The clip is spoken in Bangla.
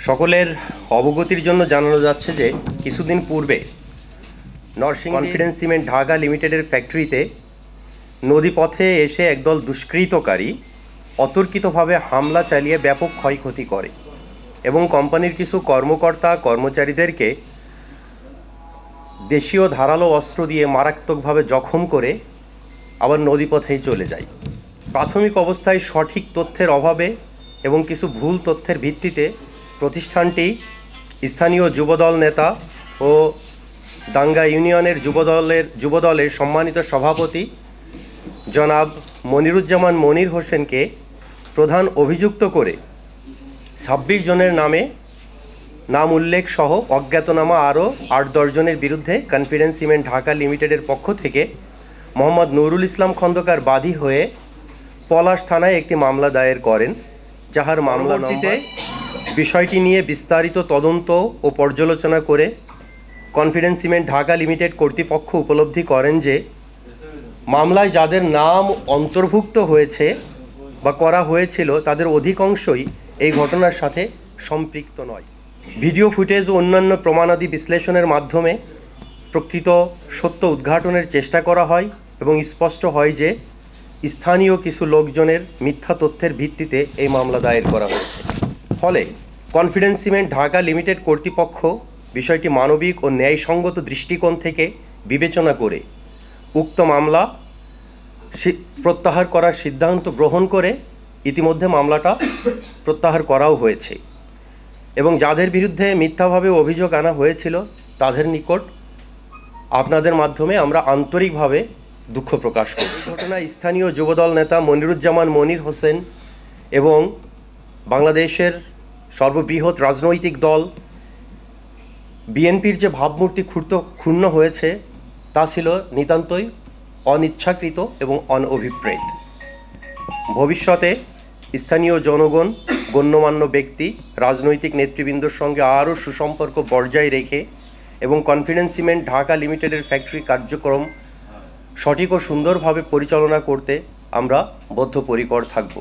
সকলের অবগতির জন্য জানানো যাচ্ছে যে কিছুদিন পূর্বে নরসিং কনফিডেন্স সিমেন্ট ঢাকা লিমিটেডের ফ্যাক্টরিতে নদীপথে এসে একদল দুষ্কৃতকারী অতর্কিতভাবে হামলা চালিয়ে ব্যাপক ক্ষয়ক্ষতি করে এবং কোম্পানির কিছু কর্মকর্তা কর্মচারীদেরকে দেশীয় ধারালো অস্ত্র দিয়ে মারাত্মকভাবে জখম করে আবার নদীপথেই চলে যায়। প্রাথমিক অবস্থায় সঠিক তথ্যের অভাবে এবং কিছু ভুল তথ্যের ভিত্তিতে প্রতিষ্ঠানটি স্থানীয় যুবদল নেতা ও দাঙ্গা ইউনিয়নের যুবদলের যুবদলের সম্মানিত সভাপতি জনাব মনিরুজ্জামান মনির হোসেনকে প্রধান অভিযুক্ত করে ছাব্বিশ জনের নামে নাম উল্লেখ সহ অজ্ঞাতনামা আরও আট দশজনের বিরুদ্ধে কনফিডেন্স সিমেন্ট ঢাকা লিমিটেডের পক্ষ থেকে মোহাম্মদ নুরুল ইসলাম খন্দকার বাদী হয়ে পলাশ থানায় একটি মামলা দায়ের করেন যাহার মামলাটিতে বিষয়টি নিয়ে বিস্তারিত তদন্ত ও পর্যালোচনা করে কনফিডেন্স সিমেন্ট ঢাকা লিমিটেড কর্তৃপক্ষ উপলব্ধি করেন যে মামলায় যাদের নাম অন্তর্ভুক্ত হয়েছে বা করা হয়েছিল তাদের অধিকাংশই এই ঘটনার সাথে সম্পৃক্ত নয়। ভিডিও ফুটেজ ও অন্যান্য প্রমাণাদি বিশ্লেষণের মাধ্যমে প্রকৃত সত্য উদ্ঘাটনের চেষ্টা করা হয় এবং স্পষ্ট হয় যে স্থানীয় কিছু লোকজনের মিথ্যা তথ্যের ভিত্তিতে এই মামলা দায়ের করা হয়েছে। ফলে কনফিডেন্স সিমেন্ট ঢাকা লিমিটেড কর্তৃপক্ষ বিষয়টি মানবিক ও ন্যায়সঙ্গত দৃষ্টিকোণ থেকে বিবেচনা করে উক্ত মামলা প্রত্যাহার করার সিদ্ধান্ত গ্রহণ করে ইতিমধ্যে মামলাটা প্রত্যাহার করাও হয়েছে। এবং যাদের বিরুদ্ধে মিথ্যাভাবে অভিযোগ আনা হয়েছিল, তাদের নিকট আপনাদের মাধ্যমে আমরা আন্তরিকভাবে দুঃখ প্রকাশ করছি। ঘটনায় স্থানীয় যুবদল নেতা মনিরুজ্জামান মনির হোসেন এবং বাংলাদেশের সর্ববৃহৎ রাজনৈতিক দল বিএনপির যে ভাবমূর্তি ক্ষুর্ত ক্ষুণ্ণ হয়েছে, তা ছিল নিতান্তই অনিচ্ছাকৃত এবং অনঅভিপ্রেত ভবিষ্যতে স্থানীয় জনগণ, গণ্যমান্য ব্যক্তি, রাজনৈতিক নেতৃবৃন্দর সঙ্গে আরও সুসম্পর্ক বজায় রেখে এবং কনফিডেন্স সিমেন্ট ঢাকা লিমিটেডের ফ্যাক্টরি কার্যক্রম সঠিক ও সুন্দরভাবে পরিচালনা করতে আমরা বদ্ধপরিকর থাকব।